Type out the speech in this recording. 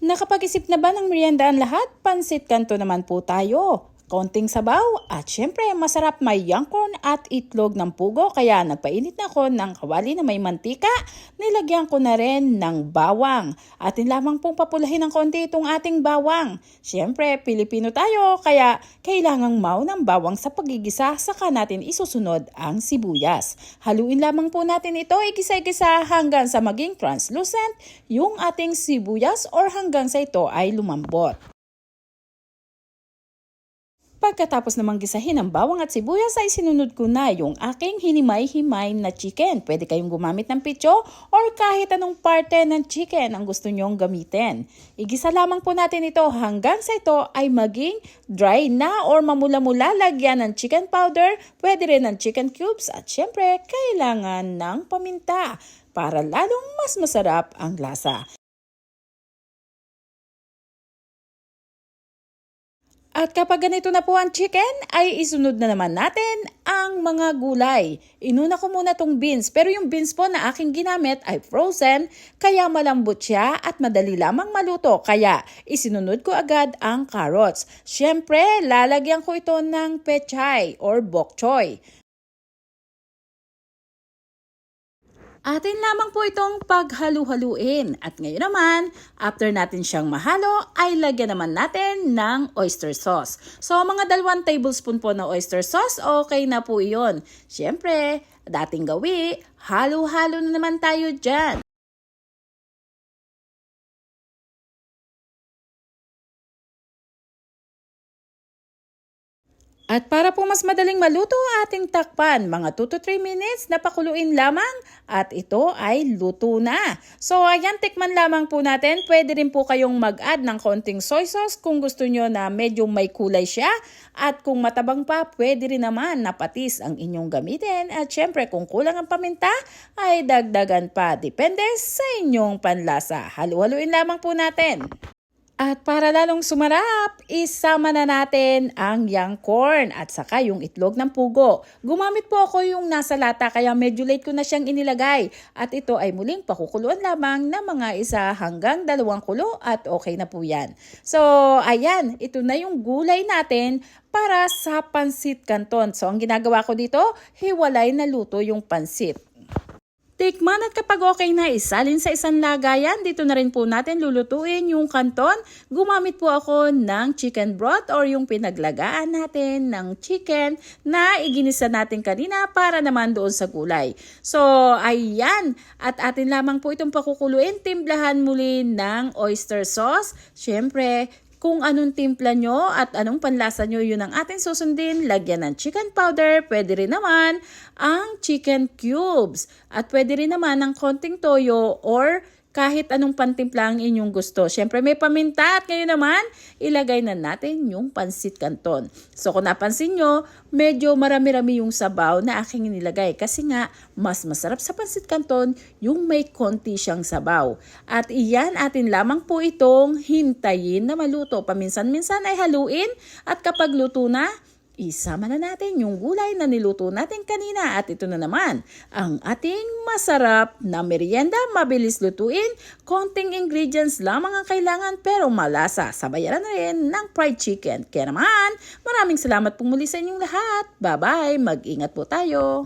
Nakapag-isip na ba ng merienda ang lahat? Pansit kanto naman po tayo. Konting sabaw at syempre masarap may young corn at itlog ng pugo kaya nagpainit na ako ng kawali na may mantika. Nilagyan ko na rin ng bawang. Atin lamang pong papulahin ng konti itong ating bawang. Syempre Pilipino tayo kaya kailangang mau ng bawang sa pagigisa saka natin isusunod ang sibuyas. Haluin lamang po natin ito igisa-gisa hanggang sa maging translucent yung ating sibuyas or hanggang sa ito ay lumambot. Pagkatapos namang gisahin ang bawang at sibuyas ay sinunod ko na yung aking hinimay-himay na chicken. Pwede kayong gumamit ng pitso or kahit anong parte ng chicken ang gusto nyong gamitin. Igisa lamang po natin ito hanggang sa ito ay maging dry na or mamula-mula lagyan ng chicken powder, pwede rin ng chicken cubes at syempre kailangan ng paminta para lalong mas masarap ang lasa. At kapag ganito na po ang chicken, ay isunod na naman natin ang mga gulay. Inuna ko muna tong beans, pero yung beans po na aking ginamit ay frozen, kaya malambot siya at madali lamang maluto. Kaya isinunod ko agad ang carrots. Siyempre, lalagyan ko ito ng pechay or bok choy. Atin lamang po itong paghalu-haluin. At ngayon naman, after natin siyang mahalo, ay lagyan naman natin ng oyster sauce. So, mga dalawang tablespoon po na oyster sauce, okay na po iyon. Siyempre, dating gawi, halo-halo na naman tayo dyan. At para po mas madaling maluto ating takpan, mga 2 to 3 minutes na pakuluin lamang at ito ay luto na. So ayan, tikman lamang po natin. Pwede rin po kayong mag-add ng konting soy sauce kung gusto nyo na medyo may kulay siya. At kung matabang pa, pwede rin naman na patis ang inyong gamitin. At syempre kung kulang ang paminta, ay dagdagan pa. Depende sa inyong panlasa. Halu-haluin lamang po natin. At para lalong sumarap, isama na natin ang young corn at saka yung itlog ng pugo. Gumamit po ako yung nasa lata kaya medyo late ko na siyang inilagay. At ito ay muling pakukuluan lamang na mga isa hanggang dalawang kulo at okay na po yan. So ayan, ito na yung gulay natin para sa pansit canton. So ang ginagawa ko dito, hiwalay na luto yung pansit. Tikman at kapag okay na isalin sa isang lagayan, dito na rin po natin lulutuin yung kanton. Gumamit po ako ng chicken broth or yung pinaglagaan natin ng chicken na iginisa natin kanina para naman doon sa gulay. So, ayan. At atin lamang po itong pakukuluin. Timplahan muli ng oyster sauce. Siyempre, kung anong timpla nyo at anong panlasa nyo, yun ang ating susundin. Lagyan ng chicken powder, pwede rin naman ang chicken cubes. At pwede rin naman ng konting toyo or kahit anong pantimpla ang inyong gusto. Siyempre may paminta at ngayon naman ilagay na natin yung pansit canton. So kung napansin nyo, medyo marami-rami yung sabaw na aking inilagay kasi nga mas masarap sa pansit canton yung may konti siyang sabaw. At iyan atin lamang po itong hintayin na maluto. Paminsan-minsan ay haluin at kapag luto na, isama na natin yung gulay na niluto natin kanina at ito na naman ang ating masarap na merienda, mabilis lutuin, konting ingredients lamang ang kailangan pero malasa. Sabayan na rin ng fried chicken. Kaya naman, maraming salamat po muli sa inyong lahat. Bye-bye, mag-ingat po tayo.